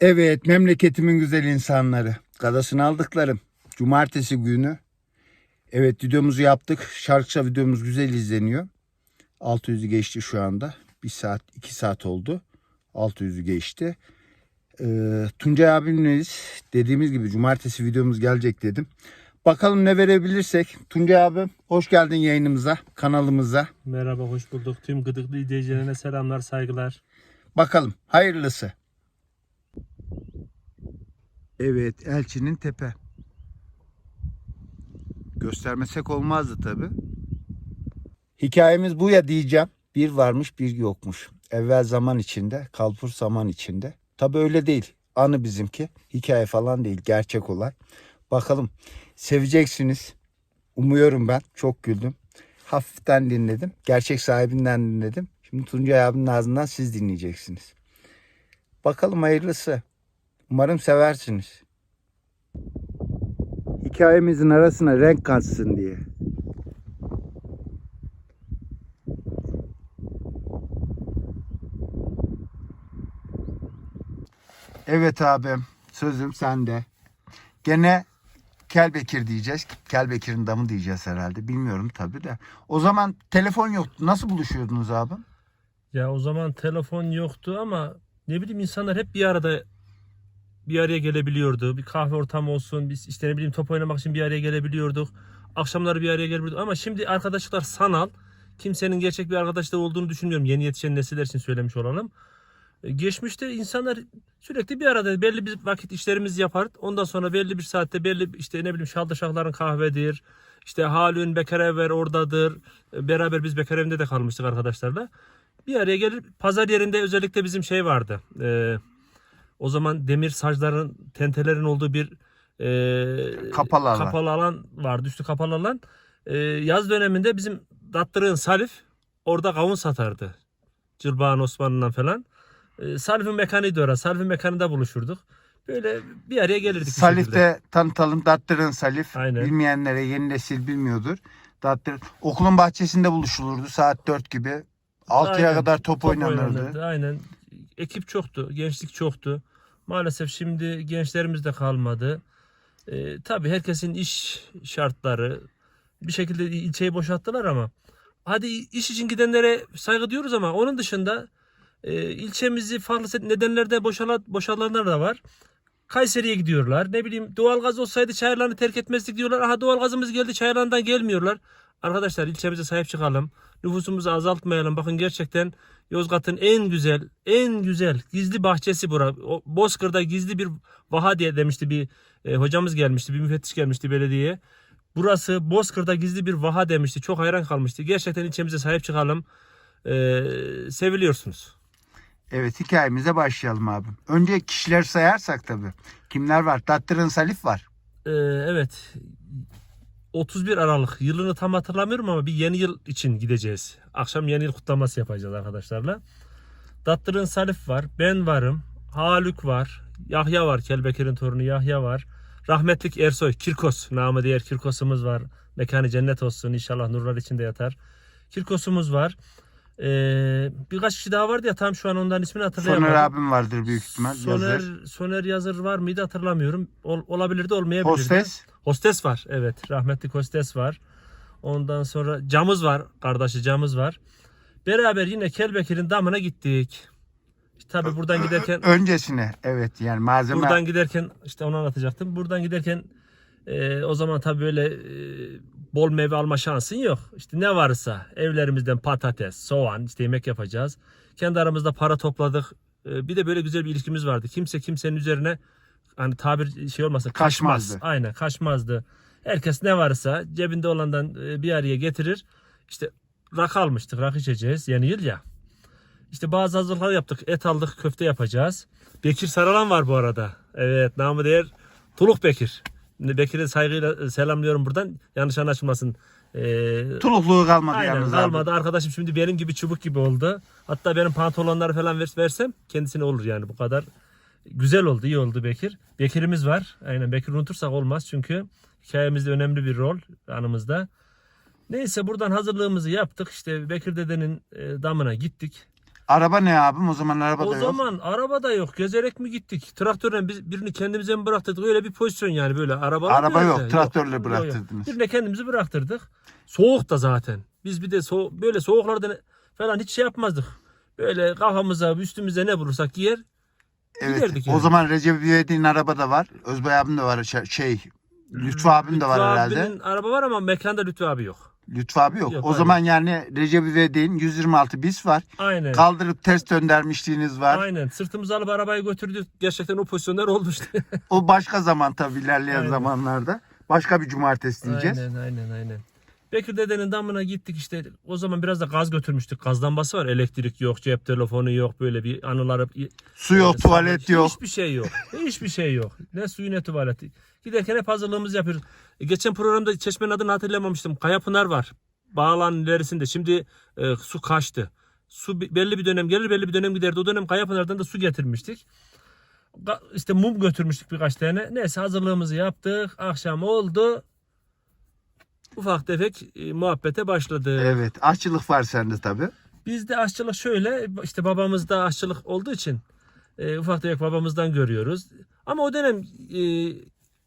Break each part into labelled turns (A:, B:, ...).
A: Evet memleketimin güzel insanları. Kadasını aldıklarım. Cumartesi günü. Evet videomuzu yaptık. Şarkışa videomuz güzel izleniyor. 600'ü geçti şu anda. 1 saat 2 saat oldu. 600'ü geçti. Ee, Tuncay abimleyiz. Dediğimiz gibi cumartesi videomuz gelecek dedim. Bakalım ne verebilirsek. Tuncay abim hoş geldin yayınımıza, kanalımıza.
B: Merhaba, hoş bulduk. Tüm gıdıklı izleyicilerine selamlar, saygılar.
A: Bakalım hayırlısı. Evet Elçinin tepe. Göstermesek olmazdı tabi. Hikayemiz bu ya diyeceğim. Bir varmış bir yokmuş. Evvel zaman içinde, kalpur zaman içinde. Tabi öyle değil. Anı bizimki. Hikaye falan değil. Gerçek olay. Bakalım seveceksiniz. Umuyorum ben. Çok güldüm. Hafiften dinledim. Gerçek sahibinden dinledim. Şimdi Tuncay abinin ağzından siz dinleyeceksiniz. Bakalım hayırlısı. Umarım seversiniz. Hikayemizin arasına renk katsın diye. Evet abim. Sözüm sende. Gene Kelbekir diyeceğiz. Kelbekir'in damı diyeceğiz herhalde. Bilmiyorum tabii de. O zaman telefon yoktu. Nasıl buluşuyordunuz abim?
B: Ya o zaman telefon yoktu ama ne bileyim insanlar hep bir arada bir araya gelebiliyordu. Bir kahve ortamı olsun, biz işte ne bileyim top oynamak için bir araya gelebiliyorduk. Akşamları bir araya gelebiliyorduk ama şimdi arkadaşlıklar sanal. Kimsenin gerçek bir arkadaşlığı olduğunu düşünmüyorum. Yeni yetişen nesiller için söylemiş olalım. E, Geçmişte insanlar sürekli bir arada belli bir vakit işlerimizi yapar. Ondan sonra belli bir saatte belli işte ne bileyim şaldaşakların kahvedir. İşte Halun Bekarever oradadır. E, Beraber biz Bekarev'de de kalmıştık arkadaşlarla. Bir araya gelir pazar yerinde özellikle bizim şey vardı. E, o zaman demir sacların tentelerin olduğu bir e,
A: Kapalı alan.
B: kapalı alan vardı. Üstü kapalı alan. E, yaz döneminde bizim dattırığın Salif orada kavun satardı. Cılbağın Osmanlı'dan falan. E, Salif'in mekanıydı orası. Salif'in mekanında buluşurduk. Böyle bir araya gelirdik. şekilde.
A: Salif'te tanıtalım. Dattırın Salif.
B: Aynen.
A: Bilmeyenlere yeni nesil bilmiyordur. Dattırın. Okulun bahçesinde buluşulurdu saat 4 gibi. 6'ya
B: Aynen.
A: kadar top, oynanırdı.
B: oynanırdı, Aynen. Ekip çoktu. Gençlik çoktu. Maalesef şimdi gençlerimiz de kalmadı. Ee, tabii herkesin iş şartları bir şekilde ilçeyi boşalttılar ama hadi iş için gidenlere saygı diyoruz ama onun dışında e, ilçemizi farklı nedenlerde boşalan, boşalanlar da var. Kayseri'ye gidiyorlar. Ne bileyim doğalgaz olsaydı çayırlarını terk etmezdik diyorlar. Aha doğalgazımız geldi çayırlarından gelmiyorlar. Arkadaşlar ilçemize sahip çıkalım. Nüfusumuzu azaltmayalım. Bakın gerçekten Yozgat'ın en güzel, en güzel gizli bahçesi bura. O Bozkır'da gizli bir vaha diye demişti bir e, hocamız gelmişti, bir müfettiş gelmişti belediyeye. Burası Bozkır'da gizli bir vaha demişti. Çok hayran kalmıştı. Gerçekten ilçemize sahip çıkalım. Ee, seviliyorsunuz.
A: Evet hikayemize başlayalım abim. Önce kişiler sayarsak tabii. Kimler var? Dattırın Salif var.
B: Ee, evet. 31 Aralık yılını tam hatırlamıyorum ama bir yeni yıl için gideceğiz. Akşam yeni yıl kutlaması yapacağız arkadaşlarla. Dattırın Salif var. Ben varım. Haluk var. Yahya var. Kelbekir'in torunu Yahya var. Rahmetlik Ersoy. Kirkos. Namı diğer Kirkos'umuz var. Mekanı cennet olsun. İnşallah nurlar içinde yatar. Kirkos'umuz var. Ee, birkaç kişi daha vardı ya tam şu an onların ismini hatırlayamadım.
A: Soner abim vardır büyük ihtimal.
B: Soner,
A: Yazır.
B: Soner Yazır var mıydı hatırlamıyorum. Ol, olabilirdi olmayabilirdi.
A: Hostes.
B: Hostes var evet. Rahmetli hostes var. Ondan sonra camız var. Kardeşi camız var. Beraber yine Kelbekir'in damına gittik. İşte tabii buradan giderken
A: Öncesine evet yani malzeme.
B: buradan giderken işte onu anlatacaktım. Buradan giderken e, o zaman tabii böyle e, bol meyve alma şansın yok. İşte ne varsa evlerimizden patates, soğan işte yemek yapacağız. Kendi aramızda para topladık. E, bir de böyle güzel bir ilişkimiz vardı. Kimse kimsenin üzerine hani tabir şey olmasa kaçmaz.
A: Kaçmazdı.
B: Aynen kaçmazdı. Herkes ne varsa cebinde olandan e, bir araya getirir. İşte rakı almıştık. Rakı içeceğiz. Yeni yıl ya. İşte bazı hazırlıklar yaptık. Et aldık, köfte yapacağız. Bekir Saralan var bu arada. Evet, namı değer Tuluk Bekir. Bekir'i saygıyla e, selamlıyorum buradan. Yanlış anlaşılmasın. Ee,
A: Tulukluğu kalmadı
B: aynen
A: yalnız
B: kalmadı. Arkadaşım şimdi benim gibi çubuk gibi oldu. Hatta benim pantolonları falan vers- versem kendisine olur yani bu kadar. Güzel oldu, iyi oldu Bekir. Bekir'imiz var. Aynen Bekir unutursak olmaz çünkü hikayemizde önemli bir rol anımızda. Neyse buradan hazırlığımızı yaptık. İşte Bekir dedenin e, damına gittik.
A: Araba ne abim? O zaman araba
B: o
A: da yok.
B: zaman araba da yok. Gezerek mi gittik? Traktörle biz birini kendimize mi bıraktırdık? Öyle bir pozisyon yani böyle araba.
A: Araba yok, traktörle bıraktırdınız.
B: Birine kendimizi bıraktırdık. Soğuk da zaten. Biz bir de so böyle soğuklarda falan hiç şey yapmazdık. Böyle kafamıza, üstümüze ne bulursak giyer.
A: Evet.
B: giderdik
A: O
B: yani.
A: zaman Recep İvedik'in araba da var. Özbay abim de var. Şey- Şey, Lütfü abim de var
B: Lütfü
A: herhalde.
B: abinin araba var ama mekanda Lütfü abi yok.
A: Lütfü abi yok.
B: Yok,
A: o
B: aynen.
A: zaman yani Recep İvedik'in 126 bis var.
B: Aynen.
A: Kaldırıp ters döndürmüşlüğünüz var.
B: Aynen. Sırtımızı alıp arabayı götürdük. Gerçekten o pozisyonlar oldu işte.
A: O başka zaman tabii ilerleyen
B: Aynen.
A: zamanlarda. Başka bir cumartesi diyeceğiz.
B: Aynen aynen aynen. Bekir dedenin damına gittik işte o zaman biraz da gaz götürmüştük. Gaz lambası var. Elektrik yok, cep telefonu yok. Böyle bir anıları
A: Su yok,
B: Böyle
A: tuvalet yok.
B: Hiçbir şey yok. Hiçbir şey yok. Ne suyu ne tuvaleti. Giderken hep hazırlığımızı yapıyoruz. E, geçen programda çeşmenin adını hatırlamamıştım. Kayapınar var. Bağlanın ilerisinde. Şimdi e, su kaçtı. Su belli bir dönem gelir belli bir dönem giderdi. O dönem Kayapınar'dan da su getirmiştik. İşte mum götürmüştük birkaç tane. Neyse hazırlığımızı yaptık. Akşam oldu. Ufak tefek e, muhabbete başladı.
A: Evet. Aşçılık var sende tabii.
B: Bizde aşçılık şöyle işte babamızda aşçılık olduğu için e, ufak tefek babamızdan görüyoruz. Ama o dönem e,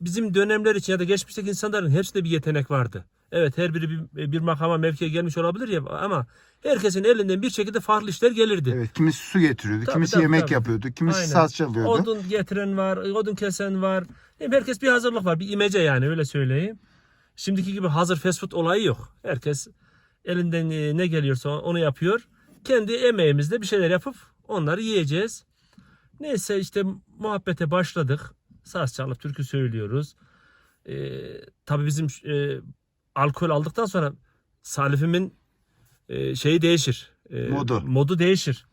B: bizim dönemler için ya da geçmişteki insanların hepsinde bir yetenek vardı. Evet her biri bir, bir makama mevkiye gelmiş olabilir ya ama herkesin elinden bir şekilde farklı işler gelirdi.
A: Evet. Kimisi su getiriyordu,
B: Tabii,
A: kimisi
B: tabii,
A: yemek
B: tabii.
A: yapıyordu, kimisi
B: Aynen.
A: saz çalıyordu.
B: Odun getiren var, odun kesen var. Herkes bir hazırlık var, bir imece yani öyle söyleyeyim. Şimdiki gibi hazır fast food olayı yok. Herkes elinden e, ne geliyorsa onu yapıyor. Kendi emeğimizle bir şeyler yapıp onları yiyeceğiz. Neyse işte muhabbete başladık. Saz çalıp türkü söylüyoruz. Ee, tabii bizim e, alkol aldıktan sonra Salif'imin e, şeyi değişir. E,
A: Modu.
B: Modu değişir.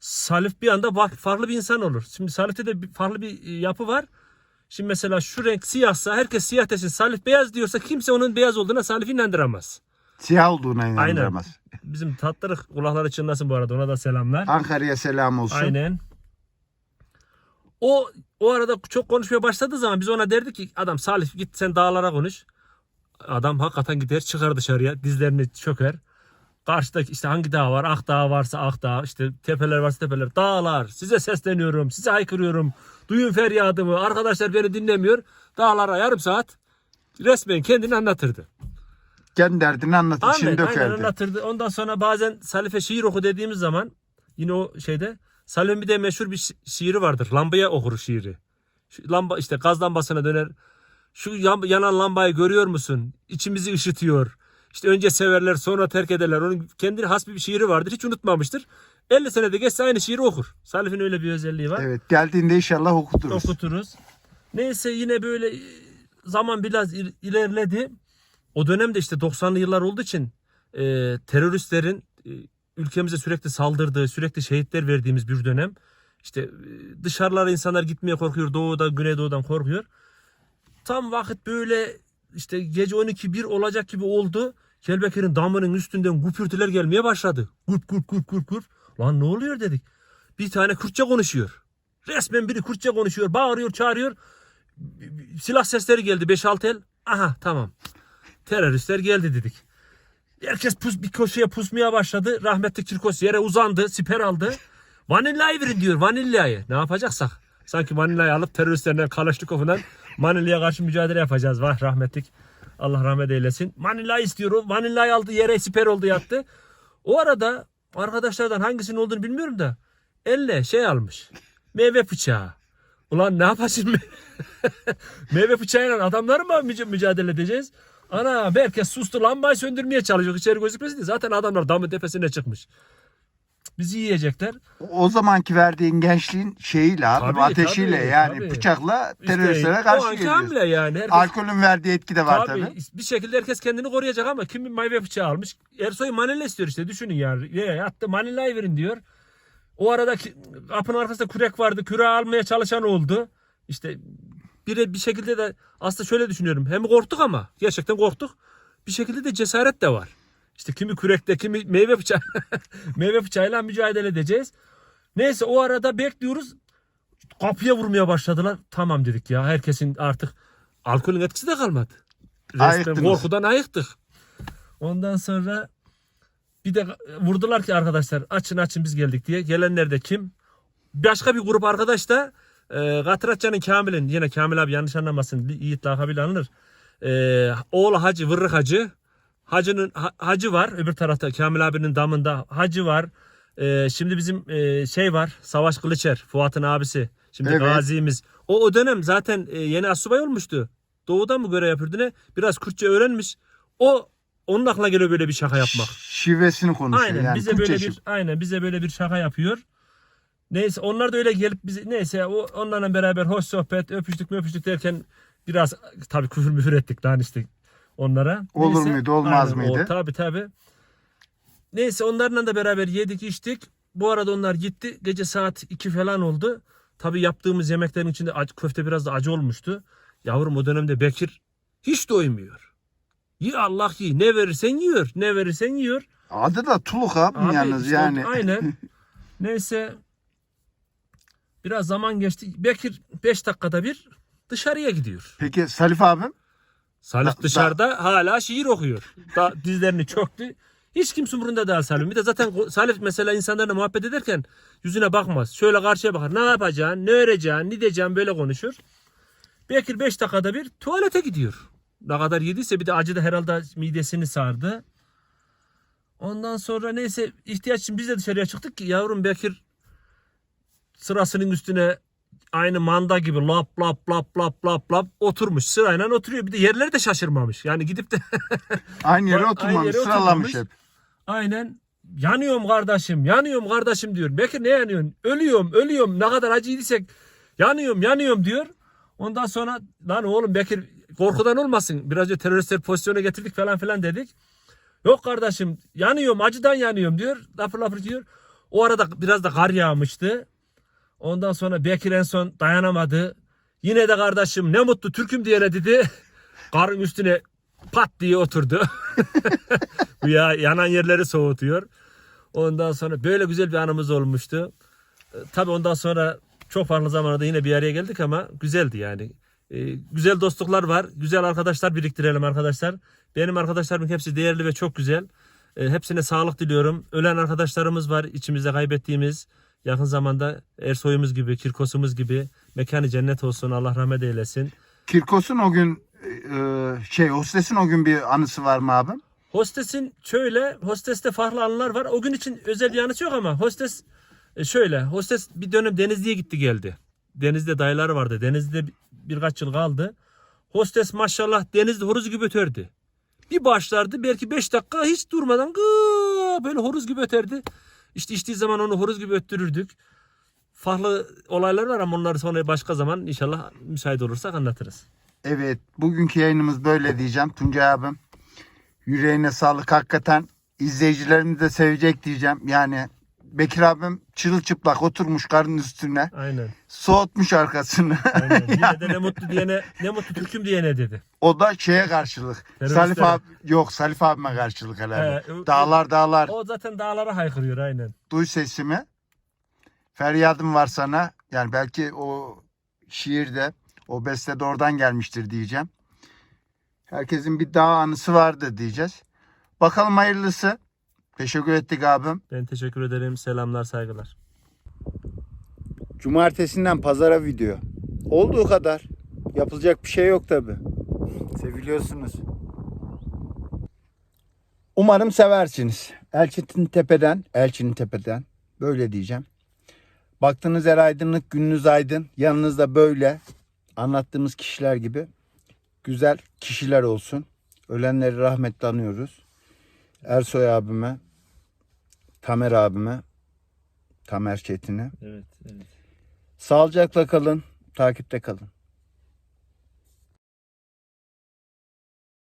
B: Salif bir anda bak- farklı bir insan olur. Şimdi Salif'te de bir- farklı bir e, yapı var. Şimdi mesela şu renk siyahsa herkes siyah desin. Salif beyaz diyorsa kimse onun beyaz olduğuna Salif'i inandıramaz.
A: Siyah olduğuna inandıramaz.
B: Bizim tatları kulakları çınlasın bu arada ona da selamlar.
A: Ankara'ya selam olsun.
B: Aynen. O o arada çok konuşmaya başladığı zaman biz ona derdik ki adam Salih git sen dağlara konuş. Adam hakikaten gider çıkar dışarıya dizlerini çöker. Karşıdaki işte hangi dağ var? Ak dağ varsa ak dağ, işte tepeler varsa tepeler. Dağlar size sesleniyorum, size haykırıyorum. Duyun feryadımı. Arkadaşlar beni dinlemiyor. Dağlara yarım saat resmen kendini anlatırdı.
A: Kendi derdini anlatır,
B: Aynen, aynen anlatırdı. Ondan sonra bazen Salif'e şiir oku dediğimiz zaman yine o şeyde Salif'in bir de meşhur bir şi- şiiri vardır. Lambaya okur şiiri. Şu lamba işte gaz lambasına döner. Şu yan- yanan lambayı görüyor musun? İçimizi ışıtıyor. İşte önce severler sonra terk ederler. Onun kendine has bir şiiri vardır. Hiç unutmamıştır. 50 senede geçse aynı şiiri okur. Salif'in öyle bir özelliği var
A: Evet, geldiğinde inşallah okuturuz.
B: okuturuz. Neyse yine böyle e, zaman biraz il- ilerledi. O dönemde işte 90'lı yıllar olduğu için e, teröristlerin e, ülkemize sürekli saldırdığı, sürekli şehitler verdiğimiz bir dönem. İşte e, dışarılara insanlar gitmeye korkuyor. Doğuda, Güneydoğu'dan korkuyor. Tam vakit böyle işte gece 12-1 olacak gibi oldu. Kelbeker'in damının üstünden gupürtüler gelmeye başladı. Gup gup gup gup gup. Lan ne oluyor dedik. Bir tane Kürtçe konuşuyor. Resmen biri Kürtçe konuşuyor. Bağırıyor, çağırıyor. Silah sesleri geldi 5-6 el. Aha tamam. Teröristler geldi dedik. Herkes pus, bir köşeye pusmaya başladı. Rahmetli Kirkos yere uzandı. Siper aldı. Vanillayı verin diyor. Vanillayı. Ne yapacaksak. Sanki vanillayı alıp teröristlerden Kalaşnikov'undan Manilya'ya karşı mücadele yapacağız. Vah rahmetlik. Allah rahmet eylesin. Vanillayı istiyorum. Vanillayı aldı yere siper oldu yattı. O arada arkadaşlardan hangisinin olduğunu bilmiyorum da elle şey almış. Meyve bıçağı. Ulan ne yapacağız? Meyve bıçağıyla adamları mı müc- mücadele edeceğiz? Ana herkes sustu lambayı söndürmeye çalışıyor içeri gözükmesin diye. Zaten adamlar damın tepesine çıkmış. Bizi yiyecekler.
A: O zamanki verdiğin gençliğin şeyiyle abi,
B: Tabii,
A: ateşiyle
B: tabii,
A: yani
B: tabii.
A: bıçakla
B: İşte
A: teröristlere
B: o
A: karşı
B: anki
A: geliyorsun.
B: hamle yani. Herkes,
A: Alkolün verdiği etki de var
B: tabii,
A: tabii.
B: bir şekilde herkes kendini koruyacak ama kim bir meyve bıçağı almış. Ersoy manila istiyor işte düşünün yani. Ya, yattı manilayı verin diyor. O arada ki- kapının arkasında kürek vardı. Küreği almaya çalışan oldu. İşte bir, bir şekilde de aslında şöyle düşünüyorum. Hem korktuk ama gerçekten korktuk. Bir şekilde de cesaret de var. İşte kimi kürekte kimi meyve bıçağı meyve bıçağıyla mücadele edeceğiz. Neyse o arada bekliyoruz. Kapıya vurmaya başladılar. Tamam dedik ya herkesin artık alkolün etkisi de kalmadı. Resmen
A: Ayıktınız.
B: korkudan ayıktık. Ondan sonra Bir de vurdular ki arkadaşlar açın açın biz geldik diye. Gelenler de kim? Başka bir grup arkadaş da e, Katıratçı'nın Kamil'in yine Kamil abi yanlış anlamasın Yiğit lakabıyla anılır. E, oğlu Hacı Vırrık Hacı. Hacı'nın ha- Hacı var öbür tarafta Kamil abinin damında Hacı var. E, şimdi bizim e, şey var Savaş Kılıçer Fuat'ın abisi. Şimdi
A: Evet.
B: gazimiz. O o dönem zaten e, yeni asubay olmuştu. Doğuda mı görev yapıyordu ne? Biraz Kürtçe öğrenmiş. O onun aklına geliyor böyle bir şaka yapmak.
A: Şivesini konuşuyor
B: Aynen
A: yani.
B: bize böyle bir aynen bize böyle bir şaka yapıyor. Neyse onlar da öyle gelip bizi neyse o onlarla beraber hoş sohbet öpüştük mü öpüştük derken biraz tabii küfür müfür ettik lan işte onlara.
A: Olur
B: Neyse,
A: muydu, olmaz
B: aynen,
A: mıydı?
B: O, tabii tabii. Neyse onlarla da beraber yedik içtik. Bu arada onlar gitti. Gece saat 2 falan oldu. Tabii yaptığımız yemeklerin içinde acı, köfte biraz da acı olmuştu. Yavrum o dönemde Bekir hiç doymuyor. Yi Allah yi. Ne verirsen yiyor. Ne verirsen yiyor.
A: Adı da Tuluk abi,
B: Abi
A: yalnız
B: işte
A: yani.
B: Aynen. Neyse. Biraz zaman geçti. Bekir 5 dakikada bir dışarıya gidiyor.
A: Peki Salif abim?
B: Salih
A: Da-
B: dışarıda hala şiir okuyor. Da, dizlerini çöktü. Hiç kimse umurunda değil Salih. Bir de zaten Salih mesela insanlarla muhabbet ederken yüzüne bakmaz. Şöyle karşıya bakar. Ne yapacaksın, ne öğreceksin, ne diyeceksin böyle konuşur. Bekir 5 dakikada bir tuvalete gidiyor. Ne kadar yediyse bir de acı da herhalde midesini sardı. Ondan sonra neyse ihtiyaç için biz de dışarıya çıktık ki yavrum Bekir sırasının üstüne aynı manda gibi lap lap lap lap lap lap oturmuş sırayla oturuyor. Bir de yerleri de şaşırmamış. Yani gidip de
A: Aynı yere
B: Aynı
A: oturmamış,
B: yere
A: sıralamış
B: oturmamış.
A: hep.
B: aynen yanıyorum kardeşim yanıyorum kardeşim diyor. Bekir ne yanıyorsun? Ölüyorum ölüyorum ne kadar acı yediysek yanıyorum yanıyorum diyor. Ondan sonra lan oğlum Bekir korkudan olmasın. Biraz önce teröristler pozisyona getirdik falan filan dedik. Yok kardeşim yanıyorum acıdan yanıyorum diyor. Lafır lafır diyor. O arada biraz da kar yağmıştı. Ondan sonra Bekir en son dayanamadı. Yine de kardeşim ne mutlu Türk'üm diyene dedi. Karın üstüne pat diye oturdu. Bu ya yanan yerleri soğutuyor. Ondan sonra böyle güzel bir anımız olmuştu. E, Tabii ondan sonra çok farklı zamanlarda yine bir araya geldik ama güzeldi yani. E, güzel dostluklar var. Güzel arkadaşlar biriktirelim arkadaşlar. Benim arkadaşlarımın hepsi değerli ve çok güzel. E, hepsine sağlık diliyorum. Ölen arkadaşlarımız var içimizde kaybettiğimiz. Yakın zamanda Ersoy'umuz gibi, Kirkos'umuz gibi. Mekanı cennet olsun. Allah rahmet eylesin.
A: Kirkos'un o gün e, şey hostesin o gün bir anısı var mı abim?
B: Hostesin şöyle, hosteste farklı anılar var. O gün için özel bir anısı yok ama hostes e, şöyle, hostes bir dönem Denizli'ye gitti geldi. Denizde dayıları vardı. Denizli'de bir- birkaç yıl kaldı. Hostes maşallah denizde horoz gibi öterdi. Bir başlardı belki 5 dakika hiç durmadan gıı böyle horoz gibi öterdi. İşte içtiği zaman onu horoz gibi öttürürdük. Farklı olaylar var ama onları sonra başka zaman inşallah müsait olursak anlatırız.
A: Evet bugünkü yayınımız böyle diyeceğim Tuncay abim. Yüreğine sağlık hakikaten. İzleyicilerimiz de sevecek diyeceğim. Yani Bekir abim çırılçıplak oturmuş karın üstüne.
B: Aynen.
A: Soğutmuş arkasını.
B: Aynen. Yine de ne mutlu diyene, ne mutlu Türk'üm diyene dedi.
A: o da şeye karşılık. Salif abi yok Salif abime karşılık herhalde.
B: He,
A: dağlar dağlar
B: O zaten dağlara haykırıyor aynen.
A: duy sesimi. Feryadım var sana. Yani belki o şiirde o beste de oradan gelmiştir diyeceğim. Herkesin bir dağ anısı vardı diyeceğiz. Bakalım hayırlısı. Teşekkür ettik abim.
B: Ben teşekkür ederim. Selamlar, saygılar.
A: Cumartesinden pazara video. Olduğu kadar. Yapılacak bir şey yok tabi. Seviliyorsunuz. Umarım seversiniz. Elçin Tepe'den, Elçin Tepe'den böyle diyeceğim. Baktığınız yer aydınlık, gününüz aydın. Yanınızda böyle anlattığımız kişiler gibi güzel kişiler olsun. Ölenleri rahmetle anıyoruz. Ersoy abime, Tamer abime, Tamer Çetin'e.
B: Evet, evet.
A: Sağlıcakla kalın, takipte kalın.